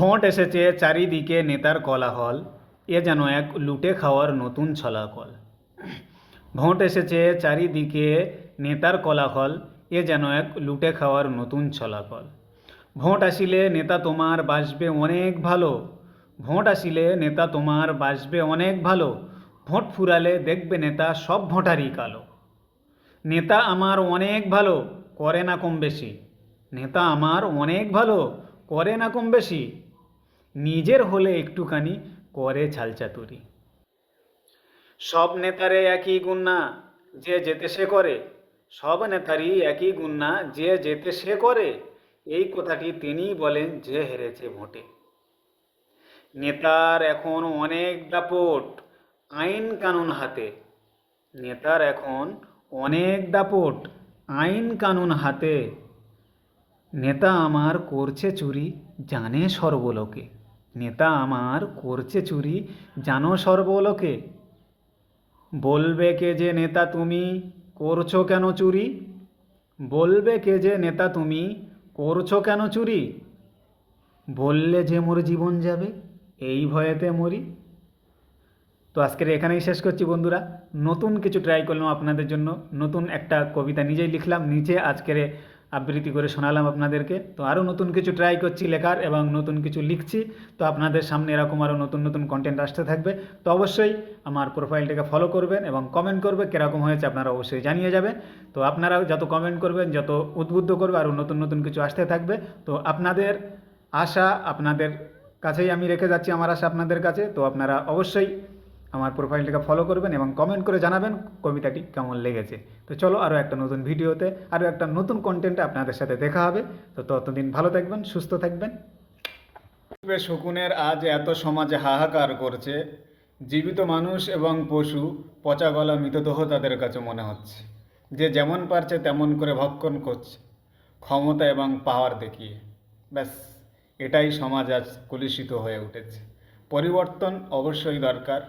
Vote এসেছে চারিদিকে নেতার কোলাহল। এ যেন এক লুটে খাওয়ার নতুন ছলাকল। ভোট এসেছে চারিদিকে নেতার কোলাহল। এ যেন এক লুটে খাওয়ার নতুন ছলাকল। ভোট আসিলে নেতা তোমার বাসবে অনেক ভালো। ভোট আসিলে নেতা তোমার বাসবে অনেক ভালো। ভোট ফুরালে দেখবে নেতা সব ভোটারই কালো। নেতা আমার অনেক ভালো, করে না কম বেশি। নেতা আমার অনেক ভালো, করে না কম বেশি। নিজের হলে একটুখানি করে ছালচাতুরি সব নেতারে একই গুণ না যে যেতে সে করে। সব নেতারই একই গুণ না যে যেতে সে করে। এই কথাটি তিনিই বলেন যে হেরেছে ভোটে। নেতার এখন অনেক দাপট, আইন কানুন হাতে। নেতার এখন অনেক দাপট, আইন কানুন হাতে। নেতা আমার করছে চুরি, জানে সর্বলোকে। নেতা আমার করছে চুরি, জানো সর্বলোকে? বলবে কে যে নেতা তুমি, করছ কেন চুরি? বলবে কে যে নেতা তুমি, করছ কেন চুরি? বললে যে মোর জীবন যাবে, এই ভয়েতে মরি। তো আজকের এখানেই শেষ করছি বন্ধুরা। নতুন কিছু ট্রাই করলাম আপনাদের জন্য। নতুন একটা কবিতা নিজেই লিখলাম নিচে আজকের আবৃত্তি করে শোনালাম আপনাদেরকে। তো আরও নতুন কিছু ট্রাই করছি লেখার এবং নতুন কিছু লিখছি। তো আপনাদের সামনে এরকম আরও নতুন নতুন কন্টেন্ট আসতে থাকবে। তো অবশ্যই আমার প্রোফাইলটাকে ফলো করবেন এবং কমেন্ট করবে কীরকম হয়েছে আপনারা অবশ্যই জানিয়ে যাবেন তো আপনারা যত কমেন্ট করবেন, যত উদ্বুদ্ধ করবে, আরও নতুন নতুন কিছু আসতে থাকবে। তো আপনাদের আশা আপনাদের কাছেই আমি রেখে যাচ্ছি, আমার আশা আপনাদের কাছে। তো আপনারা অবশ্যই আমার প্রোফাইলটাকে ফলো করবেন এবং কমেন্ট করে জানাবেন কবিতাটি কেমন লেগেছে। তো চলো আরও একটা নতুন ভিডিওতে আরও একটা নতুন কন্টেন্টে আপনাদের সাথে দেখা হবে। তো ততদিন ভালো থাকবেন, সুস্থ থাকবেন। শকুনের আজ এত সমাজে হাহাকার করছে, জীবিত মানুষ এবং পশু, পচা গলা মৃতদেহ তাদের কাছে মনে হচ্ছে। যে যেমন পারছে তেমন করে ভক্ষণ করছে, ক্ষমতা এবং পাওয়ার দেখিয়ে। ব্যাস, এটাই সমাজ আজ কলুষিত হয়ে উঠেছে। পরিবর্তন অবশ্যই দরকার।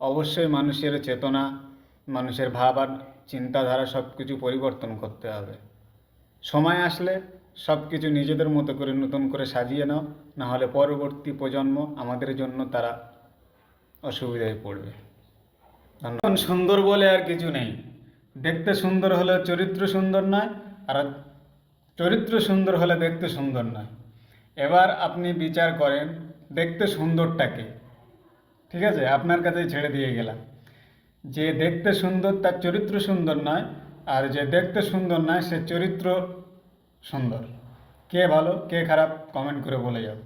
অবশ্যই মানুষের চেতনা, মানুষের ভাব আর চিন্তাধারা সব কিছু পরিবর্তন করতে হবে। সময় আসলে সব কিছু নিজেদের মতো করে নতুন করে সাজিয়ে নাও না হলে পরবর্তী প্রজন্ম আমাদের জন্য তারা অসুবিধায় পড়বে। ধন্যবাদ। সুন্দর বলে আর কিছু নেই। দেখতে সুন্দর হলে চরিত্র সুন্দর নয়, আর চরিত্র সুন্দর হলে দেখতে সুন্দর নয়। এবার আপনি বিচার করেন, দেখতে সুন্দরটাকে ঠিক আছে? আপনার কাছেই ছেড়ে দিয়ে গেলাম। যে দেখতে সুন্দর তার চরিত্র সুন্দর নয়, আর যে দেখতে সুন্দর নয় সে চরিত্র সুন্দর। কে ভালো, কে খারাপ কমেন্ট করে বলে যাও।